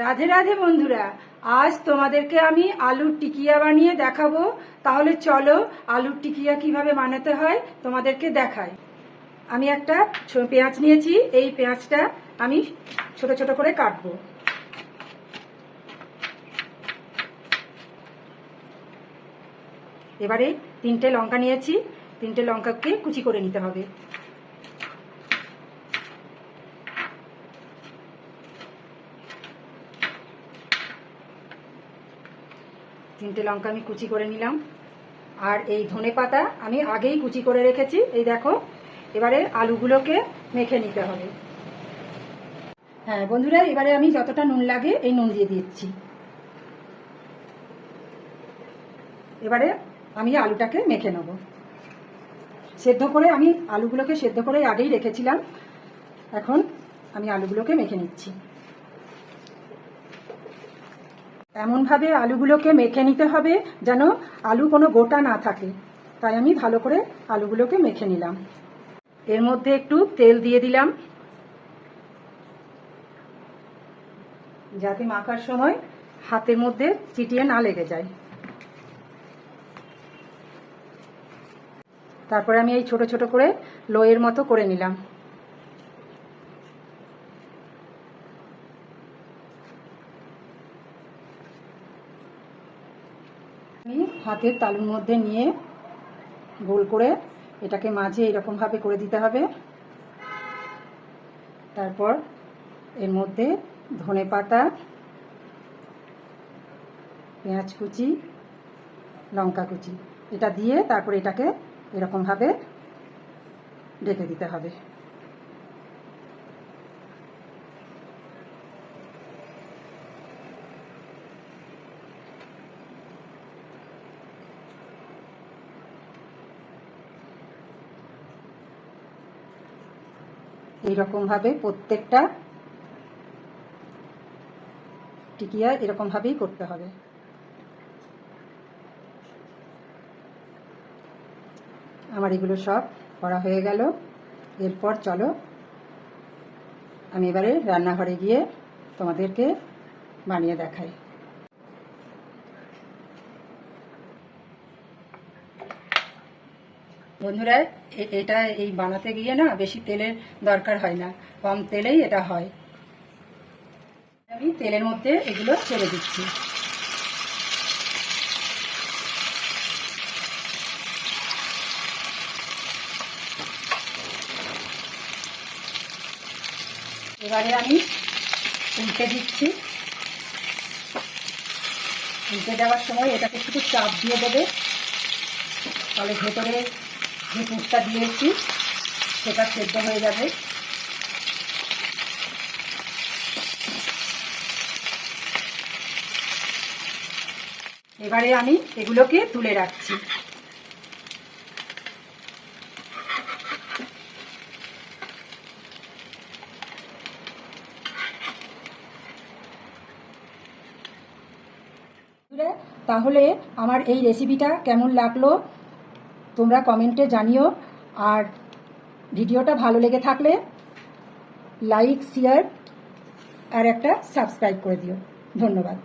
রাধে রাধে বন্ধুরা, আজ তোমাদেরকে আমি আলুর টিকিয়া বানিয়ে দেখাবো। তাহলে চলো আলুর টিকিয়া কীভাবে বানাতে হয় তোমাদেরকে দেখাই। আমি একটা পেঁয়াজ নিয়েছি, এই পেঁয়াজটা আমি ছোট ছোট করে কাটবো। এবারে তিনটে লঙ্কা নিয়েছি, তিনটে লঙ্কাকে কুচি করে নিতে হবে। তিনটে লঙ্কা আমি কুচি করে নিলাম। আর এই ধনে পাতা আমি আগেই কুচি করে রেখেছি। এই দেখো, এবারে আলুগুলোকে মেখে নিতে হবে। হ্যাঁ বন্ধুরা, এবারে আমি যতটা নুন লাগে এই নুন দিয়ে দিচ্ছি। এবারে আমি আলুটাকে মেখে নেব। সেদ্ধ করে আমি আলুগুলোকে সেদ্ধ করে আগেই রেখেছিলাম। এখন আমি আলুগুলোকে মেখে নিচ্ছি। এমনভাবে আলুগুলোকে মেখে নিতে হবে যেন আলু কোনো গোটা না থাকে। তাই আমি ভালো করে আলুগুলোকে মেখে নিলাম। এর মধ্যে একটু তেল দিয়ে দিলাম। যাতে মাখার সময় হাতের মধ্যে চিটিয়ে না লেগে যায়। তারপরে আমি এই ছোট ছোট করে লোয়ের মতো করে নিলাম। আমি হাতের তালুর মধ্যে নিয়ে গোল করে এটাকে মাঝে এরকমভাবে করে দিতে হবে। তারপর এর মধ্যে ধনে পাতা, পেঁয়াজ কুচি, লঙ্কা কুচি, এটা দিয়ে তারপর এটাকে এরকমভাবে ঢেকে দিতে হবে। এইরকমভাবে প্রত্যেকটা টিকিয়া এরকমভাবেই করতে হবে। আমার এগুলো সব করা হয়ে গেল। এরপর চলো, আমি এবারে রান্নাঘরে গিয়ে তোমাদেরকে বানিয়ে দেখাই। বন্ধুরা এটা এই বানাতে গিয়ে না বেশি তেলের দরকার হয় না। কম তেলেই এটা হয়। আমি তেলের মধ্যে এগুলো ছেড়ে দিচ্ছি। এবারে আমি উল্টে দিচ্ছি। উল্টে দেওয়ার সময় এটাকে শুধু চাপ দিয়ে দেবে। তাহলে ভেতরে যে দিয়েছি, সেটা সেদ্ধ হয়ে যাবে। এবারে আমি এগুলোকে তুলে রাখছি। তাহলে আমার এই রেসিপিটা কেমন লাগল? তোমরা কমেন্টে জানিও। আর ভিডিওটা ভালো লেগে থাকলে লাইক, শেয়ার আর একটা সাবস্ক্রাইব করে দিও। ধন্যবাদ।